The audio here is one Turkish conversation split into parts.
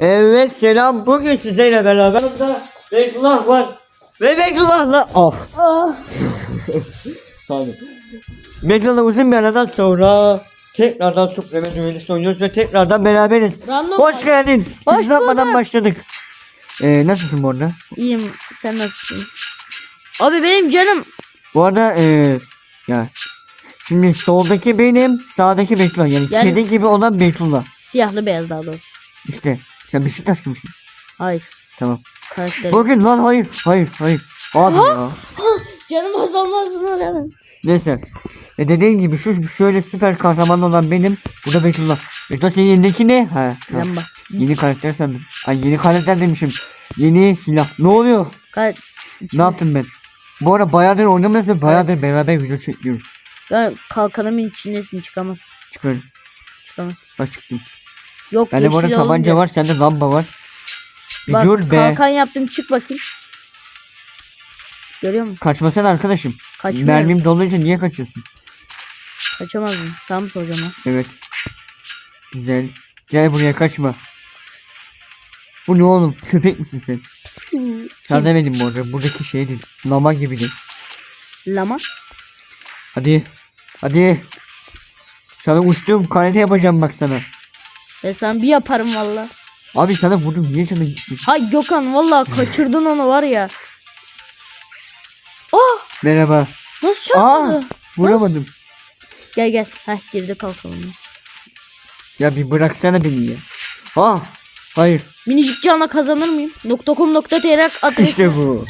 Evet selam. Bugün sizlerle beraber burada Beytullah var. Ve Beytullah'la of. Tamam. Beytullah'la uzun bir aradan sonra tekrardan Supreme düğünü oynuyoruz ve tekrardan beraberiz. Random Hoş geldin. Hoş Hiç yapmadan bulduk. başladık. Ee, nasılsın bu arada? İyiyim sen nasılsın? Abi benim canım. Bu arada ee, ya şimdi soldaki benim, sağdaki Beytullah. Yani, Yani kedi gibi olan Beytullah. Siyahlı beyaz daha doğrusu. İşte sen Beşiktaşlı mısın? Hayır. Tamam. Karakter. Bugün lan hayır, hayır, hayır. Abi ya. Canım az olmasına rağmen. Neyse. E dediğim gibi şu şöyle süper kahraman olan benim. Bu da Beytullah. Beytullah senin elindeki ne? Ha. ha. Lamba. Yeni karakter sandım. Ay yeni karakter demişim. Yeni silah. Ne oluyor? Gayet. Ne yaptım ben? Bu ara bayağıdır oynamıyoruz ve bayağıdır beraber video çekiyoruz. Ben kalkanımın içindesin çıkamaz. Çıkıyorum. Çıkamaz. Bak çıktım. Yok Bende bu arada tabanca var. Sende lamba var. Bir Bak dur be. kalkan yaptım çık bakayım. Görüyor musun? Kaçmasana arkadaşım. Kaçmıyorum. Mermim dolunca niye kaçıyorsun? Kaçamaz mıyım? Sana mı soracağım ha? Evet. Güzel. Gel buraya kaçma. Bu ne oğlum? Köpek misin sen? Sen Kim? demedim bu arada. Buradaki şeydi. Lama gibiydi. Lama. Hadi. Hadi. Sana uçtuğum karate yapacağım bak sana. Ve sen bir yaparım valla. Abi sana vurdum. Niye gitti? Hay Gökhan valla kaçırdın onu var ya. Ah Merhaba. nasıl Aa. çarpmadı? Vuramadım. Gel gel. Heh geride kalkalım. Ya bir bıraksana beni ya. Ah. Hayır. Minicik canla kazanır mıyım? .com.tr adresi. İşte bu.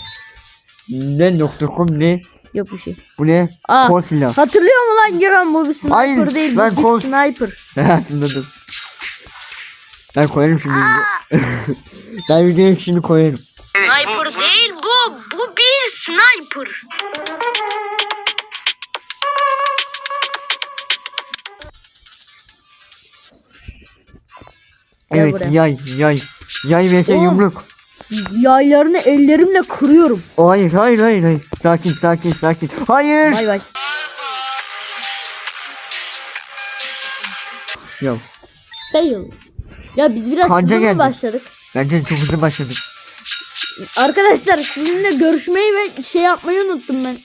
Ne com ne? Yok bir şey. Bu ne? Aa, Kol silah. Hatırlıyor musun lan Gökhan bu bir sniper Hayır, değil lan bu bir kol- sniper. Hatırladım. Ben koyarım şimdi. ben videoyu şimdi koyarım. Sniper değil bu. Bu bir sniper. Evet buraya. yay yay. Yay vs Oğlum. yumruk. Yaylarını ellerimle kırıyorum. Hayır hayır hayır hayır. Sakin sakin sakin. Hayır. Bay bay. Ya Fail. Ya biz biraz Kanca hızlı mı başladık? bence çok hızlı başladık. Arkadaşlar sizinle görüşmeyi ve şey yapmayı unuttum ben.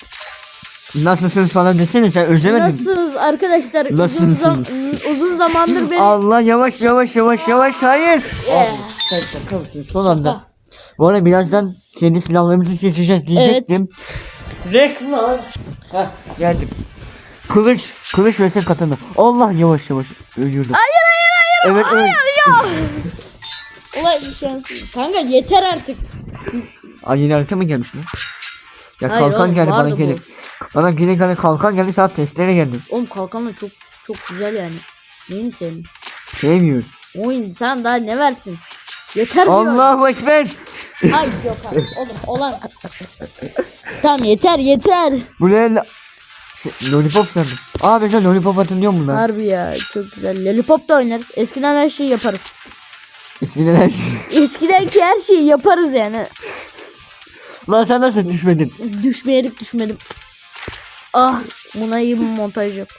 Nasılsınız falan desene sen özlemedin. mi? Nasılsınız arkadaşlar? Uzun, Nasılsınız? zam- uzun zamandır ben... Allah yavaş yavaş yavaş yavaş hayır. Yeah. Abi, sen şaka mısın son anda. Bu arada birazdan kendi silahlarımızı seçeceğiz diyecektim. Reklam. Heh geldim. Kılıç, kılıç vs katana. Allah yavaş yavaş ölüyordum. Hayır hayır hayır. Evet evet. Olay bir şansın. Kanka yeter artık. Ay yeni harita mı gelmiş lan? Ya Hayır kalkan oğlum, geldi bana vardı gelip. Bana gene gene kalkan geldi saat testlere geldi. Oğlum kalkanla çok çok güzel yani. Neyini senin? Sevmiyorum. O insan daha ne versin? Yeter diyor. Allahu Ekber. Ay yok abi. Oğlum olan. tamam yeter yeter. Bu ne la... Şey, lollipop sandım. Aa ben lollipop hatırlıyor musun lan? Harbi ya çok güzel. Lollipop da oynarız. Eskiden her şeyi yaparız. Eskiden her şey. Eskidenki her şeyi yaparız yani. Lan sen nasıl düşmedin? Düşmeyerek düşmedim. Ah buna iyi bir montaj yap.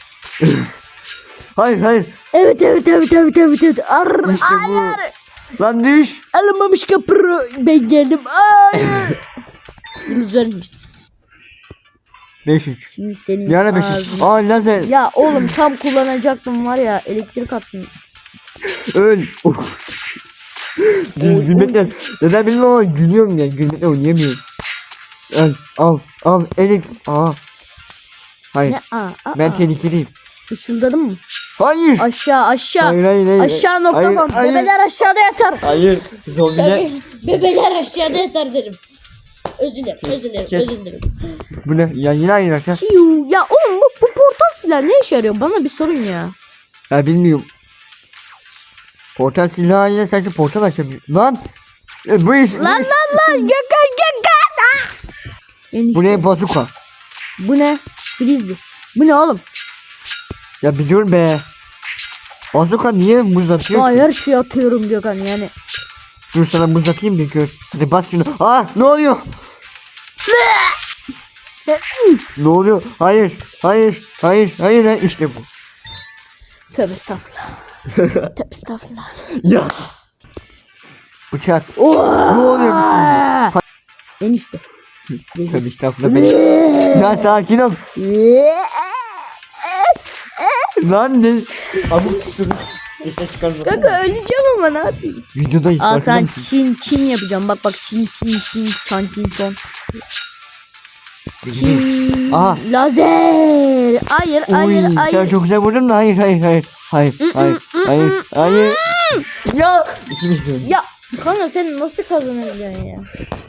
Hayır hayır. Evet evet evet evet evet evet. Arr, İşte bu. hayır. Lan düş. Alınmamış kapı. Ben geldim. Hayır. Yıldız vermiş. 5-3. Şimdi senin Bir ara 5 ağzına- Aa lazer. Ya oğlum tam kullanacaktım var ya elektrik attım. Öl. Oh. Gül, gülmekten. Neden bilmiyorum ama gülüyorum ya. Gülmekten oynayamıyorum. Al al al elim. Aa. Hayır. Ne? Aa, aa, Ben aa. tehlikeliyim. Işıldadın mı? Hayır. Aşağı aşağı. Hayır hayır hayır. Aşağı nokta Hayır, com. hayır. Bebeler aşağıda yatar. Hayır. Zombiler. Bebeler aşağıda yatar derim. Özür dilerim, özür dilerim, Kes. özür dilerim. Bu ne? Ya yine aynı rakam. Çiu. Ya oğlum bu, bu portal silah ne işe yarıyor? Bana bir sorun ya. Ya bilmiyorum. Portal silahıyla sadece portal açabiliyor. Lan. E, bu iş. bu Lan iş- lan lan Gökhan. Ah! Enişte. Bu ne bazuka? Bu ne? Frisbee. Bu ne oğlum? Ya dur be. Bazuka niye muz atıyor Sana ki? her şeyi atıyorum Gökhan yani. Dur sana muz atayım bir gör. Hadi bas şunu. Aa ne oluyor? Ne oluyor? Hayır. Hayır. Hayır. Hayır. hayır. İşte bu. Tövbe estağfurullah. Tövbe estağfurullah. Ya. Bıçak. Oha! Ne oluyor bismillah? Enişte. Tövbe estağfurullah be. Ya sakin ol. Lan ne? Çıkarma. Kanka öleceğim ama ne yapayım? Videodayız. Aa sen çin çin yapacağım. Bak bak çin çin çin çan çin çon. Çin. Aha. Lazer. Hayır hayır Uy, hayır. Sen çok güzel vurdun da hayır hayır hayır. Hayır hayır hayır hayır. Ya. İkimiz de. Ya kanka sen nasıl kazanacaksın ya?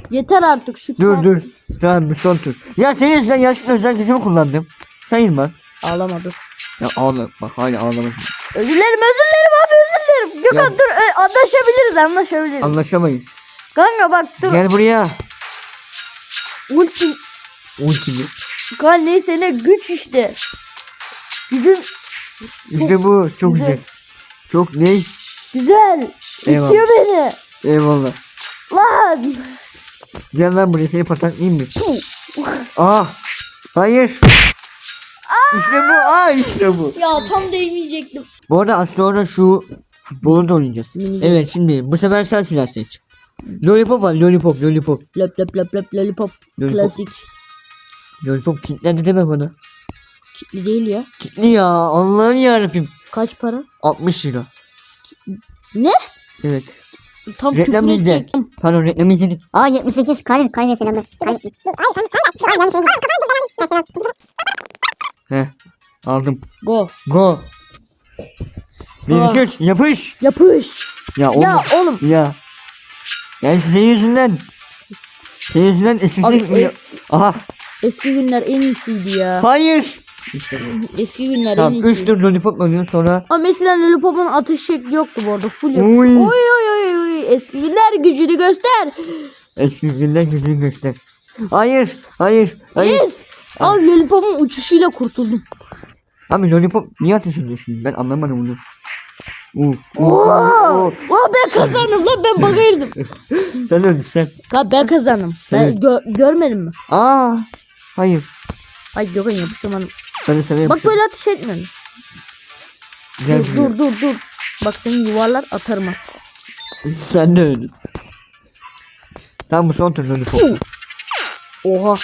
Yeter artık şu Dur kan- dur. Tamam bir son tur. Ya senin yüzünden yaşlı özel kesimi kullandım. Sayılmaz. Ağlama dur. Ya ağla bak hala ağlamak. Özür dilerim özür dilerim abi özür dilerim. Gökhan Ya- dur ö, anlaşabiliriz anlaşabiliriz. Anlaşamayız. Kanka bak dur. Gel buraya. Ulti. Ultimi. Kanka neyse ne güç işte. Gücün İşte bu çok güzel. güzel. Çok ne? güzel. Eyvallah. İtiyor beni. Eyvallah. Lan. Gel lan buraya seni pataklayayım mı? Aa. Hayır. İşte bu. Aa işte bu. Ya tam değmeyecektim. Bu arada sonra şu futbolu da oynayacağız. Evet şimdi bu sefer sen silah seç. Lollipop var lollipop lollipop. Löp löp löp löp lollipop. Lollipop. Klasik. Lollipop kilitlendi deme bana. Kitli değil ya. Kilitli ya Allah'ın yarabbim. Kaç para? 60 lira. Ne? Evet. Tam Reklam küfür izle. edecektim. Pardon reklam izledik. Aa 78 Karim Karim selamlar. Karim. Heh. Aldım. Go. Go. Bir iki üç yapış. Yapış. Ya oğlum. Ya oğlum. Ya. Yani senin yüzünden. Senin yüzünden eskisi. Abi eski, Aha. eski günler en iyisiydi ya. Hayır. İşte bu. Eski günler en Tamam 3 iyisiydi. tur lollipop oynuyor sonra. Ama mesela Lollipop'un atış şekli yoktu bu arada. Full yapış. Uy. Oy oy oy oy. Eski günler gücünü göster. Eski günden gücünü göster. Hayır. Hayır. Hayır. Yes. Abi Lollipop'un uçuşuyla kurtuldum. Abi lollipop niye ateş ediyor şimdi? Ben anlamadım bunu. Oo. Aa, ben kazandım lan ben bagayırdım. Sen öldün sen. Ka ben kazandım. Ben Evet. gö- görmedim mi? Aa. Hayır. Ay Gökhan yapışamadım. Ben de sana Bak yapacağım. böyle ateş etmedim. Gel Dur dur dur dur. Bak seni yuvarlar atarım ha. Sen de öldün. Tamam bu son tur lollipop. Oha.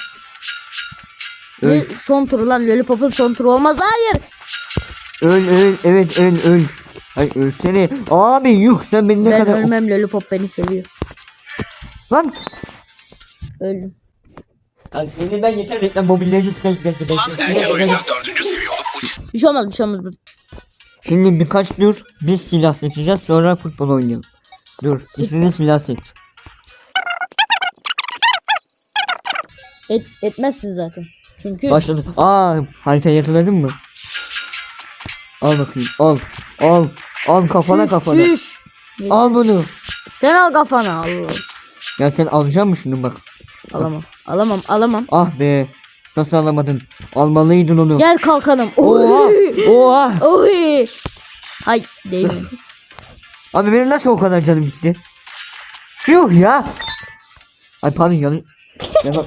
Öl. Ne son turu lan Lollipop'un son turu olmaz. Hayır. Öl öl evet öl öl. Ay ölsene. Abi yuh sen beni ne ben kadar... ölmem Lollipop beni seviyor. Lan. Öldüm. Ay seni ben yeter reklam mobilyacı bekle bekle bekle. oyunda dördüncü seviye olup Bir şey olmaz bir şey olmaz. Şimdi birkaç tur biz silah seçeceğiz sonra futbol oynayalım. Dur istediğin silah seç. Et, etmezsin zaten. Çünkü Başladı. Aa harita yakaladın mı? Al bakayım al al al kafana çüş, kafana. çüş. Al bunu. Sen al kafana. Allah. Ya sen alacak mısın şunu bak. Alamam. Alamam. Alamam. Ah be. Nasıl alamadın? Almalıydın onu. Gel kalkanım. Oha. Oha. Oy. Hay değil mi? Abi benim nasıl o kadar canım gitti? Yuh ya. Ay pardon yanı. Ya bak.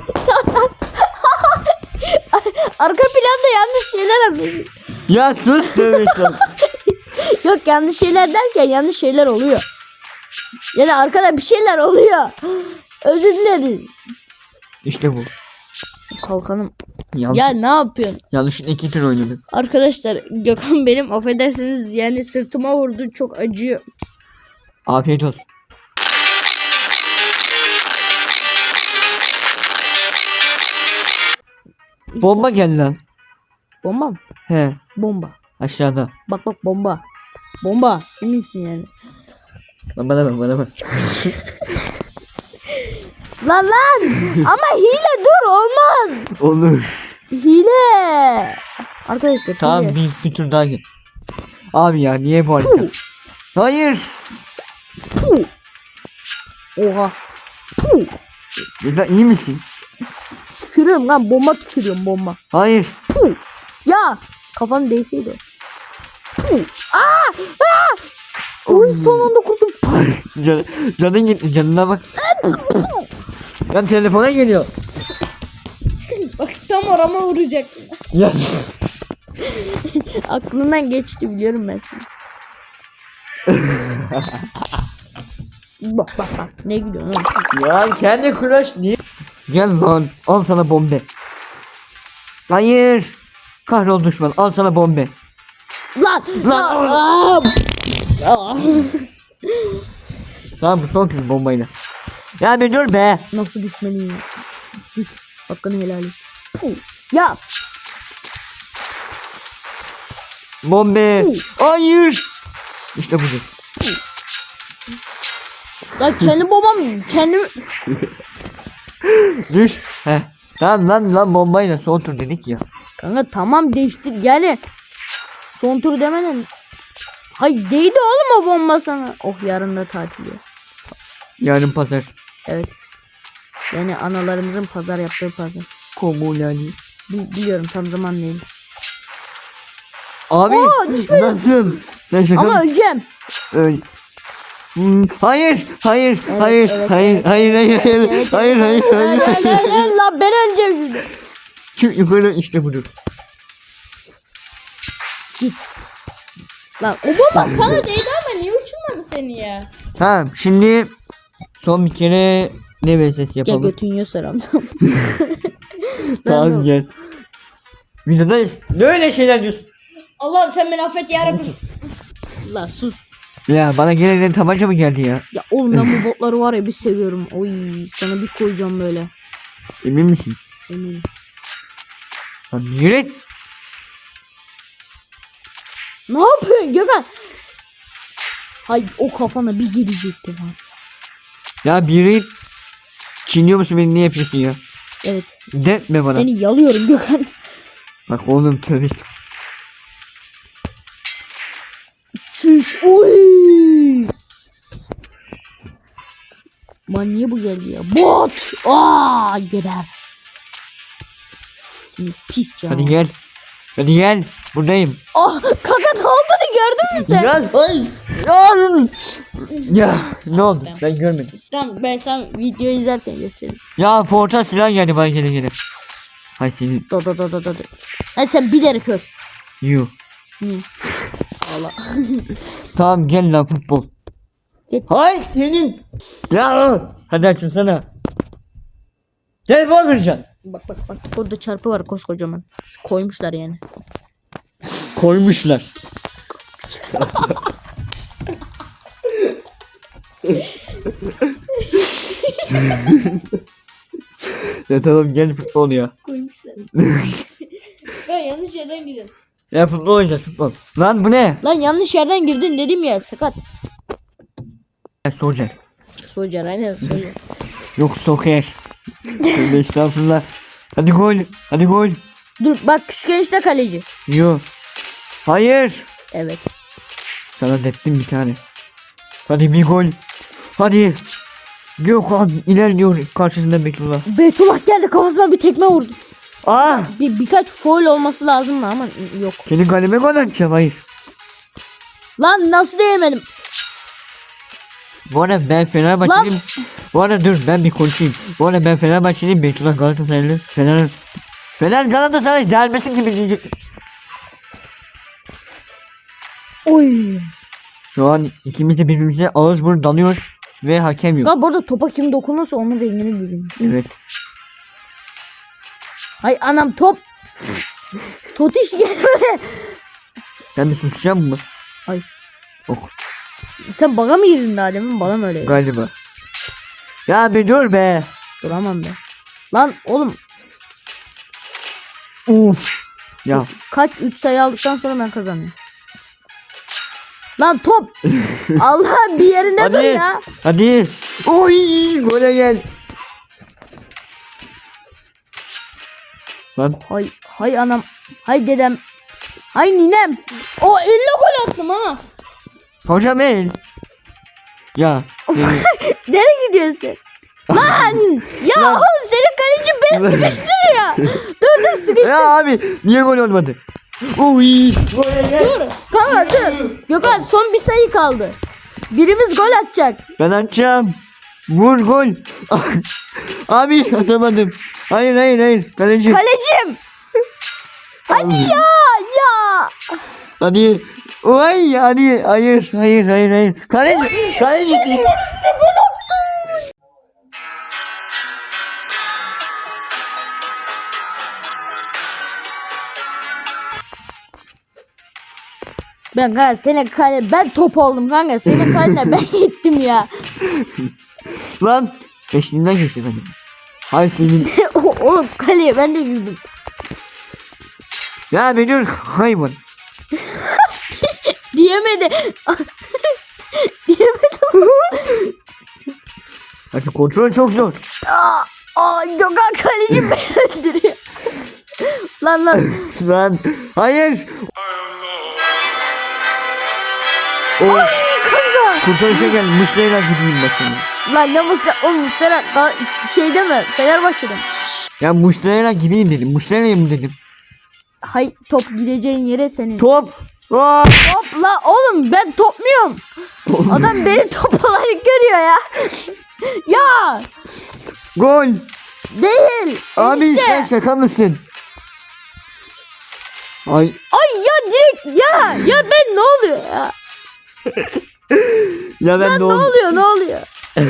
Arka planda yanlış şeyler yapıyorsun. Ya sus estağfurullah. Yok yanlış şeyler derken yanlış şeyler oluyor. Yani arkada bir şeyler oluyor. Özür dileriz. İşte bu. Kalkanım. Yanlış, Ya ne yapıyorsun? yanlışlıkla iki tur oynadık. Arkadaşlar Gökhan benim affedersiniz yani sırtıma vurdu çok acıyor. Afiyet olsun. Bomba geldi lan. Bomba mı? He Bomba. aşağıda. Bak bak bomba. Bomba. Eminsin yani. Bak bana bak bana bak. Lan lan. Ama hile dur olmaz. Olur. Hile. Arkadaşlar Tamam hile. bir, bir tur daha gel. Abi ya niye bu harita? Puh. Hayır. Puh. Oha. Puh. Ya iyi misin? Tükürüyorum lan bomba tükürüyorum bomba. Hayır. Puh. Ya kafam değseydi. Aa! Aa! Oy son anda kurdum. Can, canın gitti canına bak. ya telefona geliyor. Bak tam orama vuracak. Ya. Aklından geçti biliyorum ben seni. Bak bak bak ne gülüyorsun oğlum? Ya kendi kulaş niye? Gel lan al sana bombe. Hayır. Kahrol düşman al sana bombe. Lan Lan! Aa! Aa! Tamam bu son kez bombayla. Ya bir dur be. Nasıl düşmeliyim ya? Git hakkını helal et. Puh. Ya Bombe. Hayır. İşte budur. ya kendi babam kendim Düş. Heh. Tamam lan lan bombayla son tur dedik ya. Kanka tamam değiştir yani son tur demeden Hay değdi oğlum o bomba sana. Oh yarın da tatil ya. Yarın pazar. Evet. Yani analarımızın pazar yaptığı pazar. Komulani. Bi- biliyorum tam zaman değil. Abi Oo, nasıl? Sen şaka Ama öleceğim. Öl. Hmm, hayır, hayır, Evet, hayır, evet, hayır, evet, hayır, hayır, hayır, Evet, hayır, hayır, evet, hayır, evet, evet, evet, Lan ben öleceğim şimdi. Çık yukarı işte budur. Git. Lan o Baba sana değdi ama niye uçurmadı seni ya? Tamam, şimdi son bir kere ne VSS Gel yapalım. götün yiyor selam. tamam gel. Videodayız. Ne öyle şeyler diyorsun? Allah'ım sen beni affet yarabbim. Lan sus. Ya bana gelen tabanca mı geldi ya? Ya oğlum ben bu botları var ya bir seviyorum. Oy sana bir koyacağım böyle. Emin misin? Eminim. Lan yürü. Ne yapıyorsun Gökhan? Hay o kafana bir gelecekti lan. Ya bir yürü. et. Çinliyor musun beni ne yapıyorsun ya? Evet. Depme bana. Seni yalıyorum Gökhan. Bak oğlum tövbe. Çüş. Oy. Man niye bu geldi ya? Bot. Aa geber. Seni pis canım. Hadi gel. Hadi gel. Buradayım. Ah kaka ne olduğunu gördün mü sen? Gel. Ay. Ya. Ya ne oldu? Ben görmedim. Tamam ben sana video izlerken göstereyim. Ya portal silah geldi bana gele gele. Hay senin. Da da da da. da. Hadi sen bilerek öl. You. Hı. Allah. Tamam gel lan futbol. Git. Hay senin. Ya. Hadi açılsana. Gel bana kıracaksın. Bak bak bak burada çarpı var koskocaman. Koymuşlar yani. Koymuşlar. ya tamam gel futbol ya. Koymuşlar. Ben yanlış yerden giriyorum. Ya futbol oynayacağız futbol. Lan bu ne? Lan yanlış yerden girdin dedim ya sakat. Ya Socer. Socar aynen socar. Yok soker. Tövbe estağfurullah. Hadi gol. Hadi gol. Dur bak küçük enişte kaleci. Yo. Hayır. Evet. Sana deptim bir tane. Hadi bir gol. Hadi. Gökhan ilerliyor karşısında Betullah. Beytullah geldi kafasına bir tekme vurdu. Aa! Bir, birkaç foul olması lazım ama yok. Senin kaleme gol atacağım hayır. Lan nasıl değemedim? Bu arada ben Fenerbahçeliyim. Bu arada dur ben bir konuşayım. Bu arada ben Fenerbahçeliyim. Betullah Galatasaraylı. Fener Fener Galatasaray gelmesin gibi diyecek. Oy. Şu an ikimiz de birbirimize ağız burun dalıyoruz. Ve hakem yok. Ya bu arada topa kim dokunursa onun rengini bilin. Evet. Hay anam top. Totiş gelme. Sen de susacaksın mı? Hayır. Ok Sen baga mı girdin daha demin? Bana mı öyle? galiba. Ya bir dur be. Duramam ben. Lan oğlum Uf. Ya kaç 3 sayı aldıktan sonra ben kazanıyorum. Lan top. Allah bir yerinde dur hadi. ya. Hadi. Oy gole gel. Lan Hay hay anam. Hay dedem. Hay ninem. O elle gol attım ha. Hocam el. Ya. seni- Nereye gidiyorsun? Lan! Ya oğlum senin kalecin beni sıkıştırıyor. dur dur sıkıştır. ya abi niye gol olmadı? Uy. Dur. Kanka dur. Gökhan son bir sayı kaldı. Birimiz gol atacak. Ben atacağım. Vur gol. abi atamadım. Hayır hayır hayır. Kaleci. Kalecim. Hadi ya ya. Hadi. Vay yani hayır hayır hayır hayır. Kaleci kaleci. Ben kanka senin kale ben top oldum kanka senin kaline ben gittim ya. Lan peşinden geçti benim. Hay senin. Oğlum kaleye ben de girdim. Ya beni hayvan. Diyemedi. Diyemedi. Hadi kontrol çok zor. Aa, aa Gökhan kaleci beni öldürüyor. lan lan. Lan hayır. O Kanka. kurtarışa gel. Muşleyla gideyim başına. Lan ne Muslera? O Muslera da şeyde mi? Fenerbahçe'de mi? Ya Muşleyla gideyim dedim. Muşleyla mı dedim. Hay top gideceğin yere senin. Top. Aa! Top la oğlum ben topmuyorum. Adam beni top olarak görüyor ya. ya Gol. değil. Abi işte. sen şaka mısın? Ay Ay ya direkt ya ya ben ne oluyor ya? ya ben de Ne oldum. oluyor ne oluyor?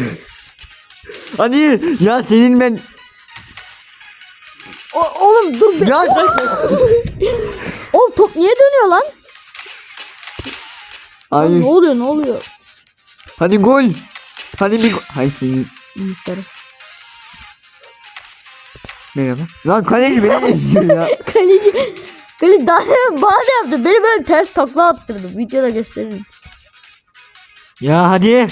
Hadi ya senin ben O, oğlum dur be. ya sen Oğlum top niye dönüyor lan? Hayır. Ne oluyor ne oluyor? Hadi gol. Hadi bir gol. Hay senin. Muslera. Merhaba. Lan kaleci beni eziyor ya. Kaleci. Kaleci daha demin bana da yaptı. Beni böyle ters takla attırdı. Videoda gösteririm. ya hadi.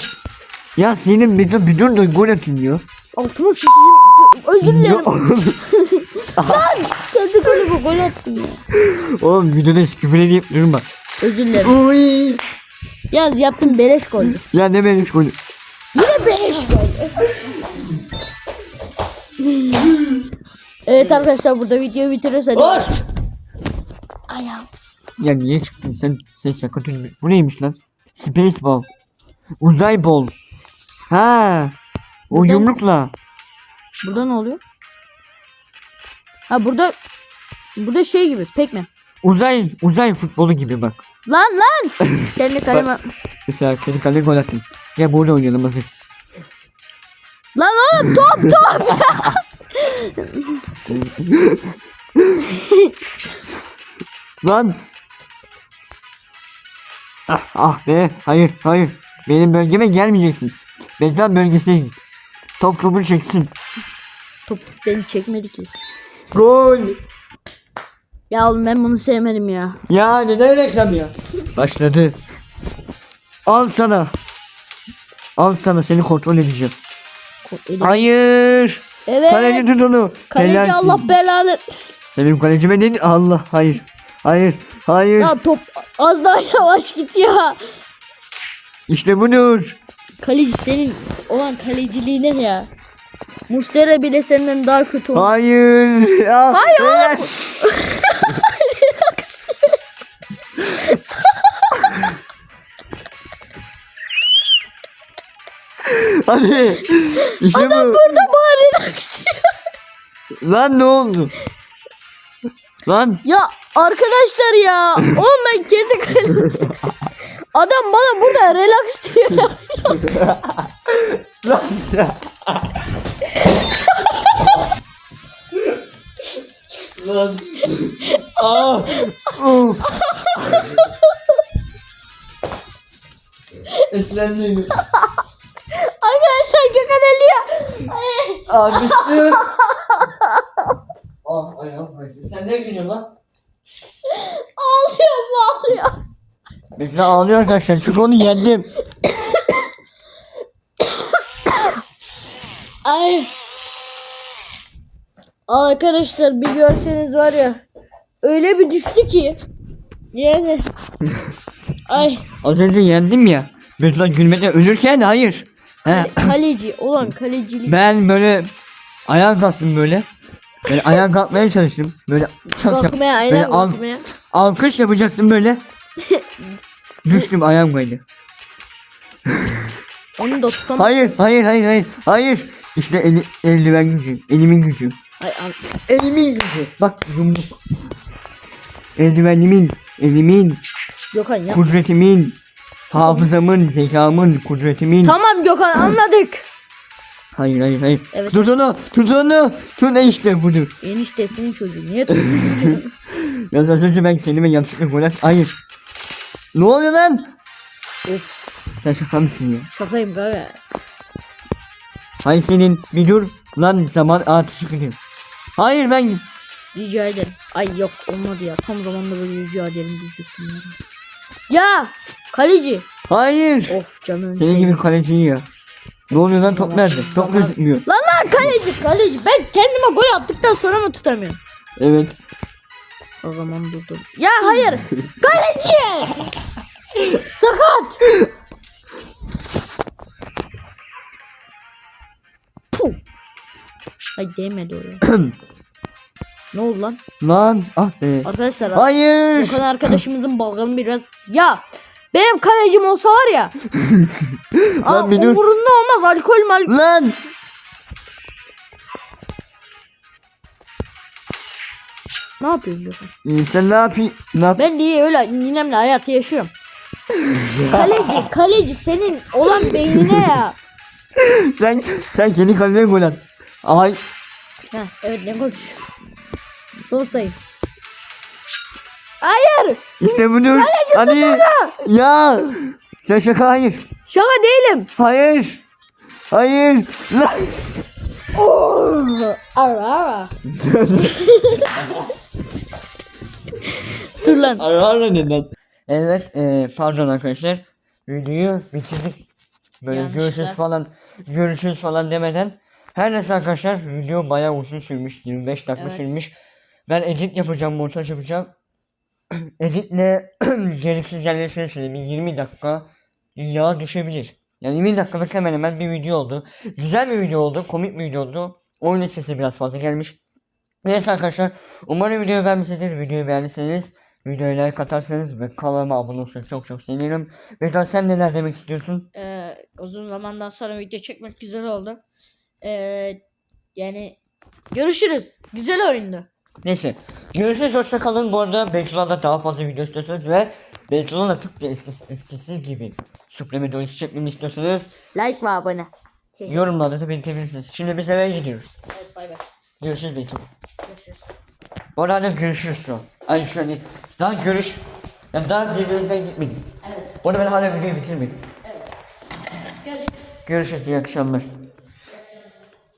Ya senin bir dur da gol atayım ya. Altıma sıçayım. Özür dilerim. oğlum, Kendi kaleme gol attım ya. oğlum videoda küfür edip durma. Özür dilerim. Ya yaptım beleş gol. Ya ne benim golü. Yine beleş gol. evet arkadaşlar burada videoyu bitiriyoruz. Hadi. Boş. Ayağım. Ya niye çıktın sen? Sen şaka tüm- Bu neymiş lan? Space ball. Uzay ball. Ha. O Neden? yumrukla. Burada ne oluyor? Ha burada burada şey gibi Pac-Man. Uzay uzay futbolu gibi bak. Lan lan. Kendi kaleme. Mesela kendi kaleye gol attın. Ya böyle oynayalım hazır. lan oğlum top top. Lan. Ah, ah be. Hayır hayır. Benim bölgeme gelmeyeceksin. Beklen bölgesine git. Top topu çeksin. top beni çekmedi ki. Gol. Ya oğlum ben bunu sevmedim ya. Ya neden reklam ya? Başladı. Al sana. Al sana seni kontrol edeceğim. Ko- elim- Hayır. Evet. Kaleci tut onu. Kaleci Helalsin. Allah belanı. Benim kalecime değil. Allah hayır. Hayır. Hayır. Ya top az daha yavaş git ya. İşte budur. Kaleci senin olan kaleciliğine ya. Mustera bile senden daha kötü oldu. Hayır. Ya, Hayır oğlum. Hadi. İşte bu. Burada bağırarak. Lan ne oldu? Lan. Ya arkadaşlar ya. Oğlum ben kendi kalem. Adam bana burada relax diyor. Lan. Lan. Ah. Uf. Eflendim. arkadaşlar Gökhan ölüyor. Ay. Abisi. Ah ayağım kaydı. Sen ne gülüyorsun lan? Ağlıyor ağlıyor. Bekle ağlıyor arkadaşlar çünkü onu yendim. Ay. Arkadaşlar bir görseniz var ya. Öyle bir düştü ki. Yani. Ay. Az önce yendim ya. Bekle gülmekten ölürken hayır. He, Kaleci. Olan kalecilik. ben böyle ayağa kalktım böyle. Böyle ayağa kalkmaya çalıştım. Böyle çak yap- Kalkmaya böyle aynen al- kalkmaya. alkış yapacaktım böyle. Düştüm ayağım kaydı. Onu da tutamam. Hayır, hayır, hayır, hayır. Hayır. İşte eli, eldiven gücü. Elimin gücü. Ay, ay. Elimin gücü. Bak yumruk. Eldivenimin. Elimin. Gökhan ya. Kudretimin, hafızamın, zekamın, kudretimin. Tamam Gökhan anladık. Hayır hayır hayır. Evet. Tut onu, tut onu. Tut işte budur. Eniştesinin çocuğu niye tutuyorsun? Ya az önce ben kendime yanlışlıkla gol at. Hayır. Ne oluyor lan? of Sen şaka mısın ya? şakayım kanka. Hayır senin bir dur lan zaman artı çıkayım. Hayır ben Rica ederim. Ay yok olmadı ya. Tam zamanda böyle rica ederim diyecektim ya. Ya kaleci. Hayır. Of canım. Senin gibi kaleci ya. Ne oluyor lan top nerede? Top Zaman- gözükmüyor. Lan lan kaleci kaleci. Ben kendime gol attıktan sonra mı tutamıyorum? Evet. O zaman durdum. Ya hayır. kaleci. Sakat. Puh. Ay değmedi oraya. ne oldu lan? Lan ah be. Arkadaşlar Hayır. Gökhan arkadaşımızın balgamı biraz ya benim kalecim olsa var ya Aa, Lan dur. umurunda olmaz alkol mal Lan. ne yapıyorsun Gökhan? İyi, Sen ne yapayım? Ne yap? Ben de iyi öyle ninemle hayatı yaşıyorum kaleci kaleci senin olan beynine ya Sen sen kendi kalene gol at. Ay Heh, evet ne konuşuyor Son sayı Hayır işte budur. Hadi. Ya. Sen şaka hayır. şaka değilim Hayır. Hayır. Lan. Ara ara Dur lan Ara ara neden? Evet, e, pardon arkadaşlar. Videoyu bitirdik. Böyle Yanlışlıkla. görüşürüz falan, görüşürüz falan demeden. Her neyse arkadaşlar video bayağı uzun sürmüş. 25 dakika Evet. sürmüş. Ben edit yapacağım, montaj yapacağım. Editle gereksiz yerleri söyleyeyim. Bir 20 dakika yağ düşebilir. Yani 20 dakikalık hemen hemen bir video oldu. Güzel bir video oldu, komik bir video oldu. Oyun sesi biraz fazla gelmiş. Neyse arkadaşlar umarım videoyu beğenmişsinizdir. Videoyu beğendiyseniz videoya like atarsanız ve kanalıma abone olursanız çok çok sevinirim. Vedat sen neler demek istiyorsun? Ee, uzun zamandan sonra video çekmek güzel oldu. Ee, yani görüşürüz. Güzel oyundu. Neyse görüşürüz hoşça kalın. Bu arada Beytulah'da daha fazla video istiyorsanız ve Beytulah'la tıpkı eskisi, eskisi gibi Supreme oyuncu çekmemi istiyorsanız Like ve abone yorumlarda da belirtebilirsiniz. Şimdi biz eve gidiyoruz. Evet bay bay. Görüşürüz Beytullah. Görüşürüz. Bu arada görüşürüz şu an. Ay şu an daha görüş. Yani daha birbirimizden gitmedik. Evet. Bu arada ben hala videoyu bitirmedim. Görüşürüz. Görüşürüz iyi akşamlar.